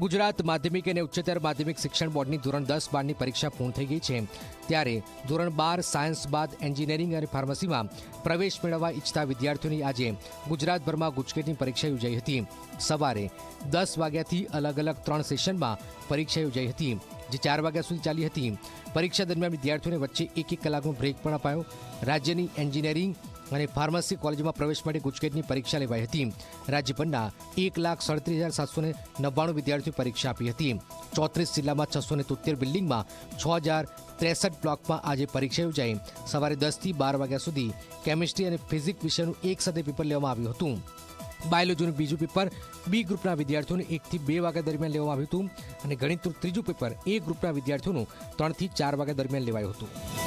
ગુજરાત માધ્યમિક અને ઉચ્ચતર માધ્યમિક શિક્ષણ બોર્ડની ધોરણ દસ બારની પરીક્ષા પૂર્ણ થઈ ગઈ છે. ત્યારે ધોરણ બાર સાયન્સ બાદ એન્જિનિયરિંગ અને ફાર્મસીમાં પ્રવેશ મેળવવા ઈચ્છતા વિદ્યાર્થીઓની આજે ગુજરાતભરમાં ગુજકેટની પરીક્ષા યોજાઈ હતી. સવારે દસ વાગ્યાથી અલગ અલગ ત્રણ સેશનમાં પરીક્ષા યોજાઈ હતી, જે ચાર વાગ્યા સુધી ચાલી હતી. પરીક્ષા દરમિયાન વિદ્યાર્થીઓને વચ્ચે એક એક કલાકનો બ્રેક પણ અપાયો. રાજ્યની એન્જિનિયરિંગ અને ફાર્મસી કોલેજમાં પ્રવેશ માટે ગુજકેટની પરીક્ષા લેવાઈ હતી. રાજ્યભરના એક લાખ સાડત્રીસ હજાર સાતસો નવ્વાણું વિદ્યાર્થીઓ પરીક્ષા આપી હતી. ચોત્રીસ જિલ્લામાં છસો ને તોતેર બિલ્ડિંગમાં છ હજાર ત્રેસઠ બ્લોકમાં આજે પરીક્ષા યોજાઈ. સવારે દસથી બાર વાગ્યા સુધી કેમિસ્ટ્રી અને ફિઝિક્સ વિષયનું એક સાથે પેપર લેવામાં આવ્યું હતું. બાયોલોજીનું બીજું પેપર બી ગ્રુપના વિદ્યાર્થીઓને એકથી બે વાગ્યા દરમિયાન લેવામાં આવ્યું હતું. અને ગણિતનું ત્રીજું પેપર એ ગ્રુપના વિદ્યાર્થીઓનું ત્રણથી ચાર વાગ્યા દરમિયાન લેવાયું હતું.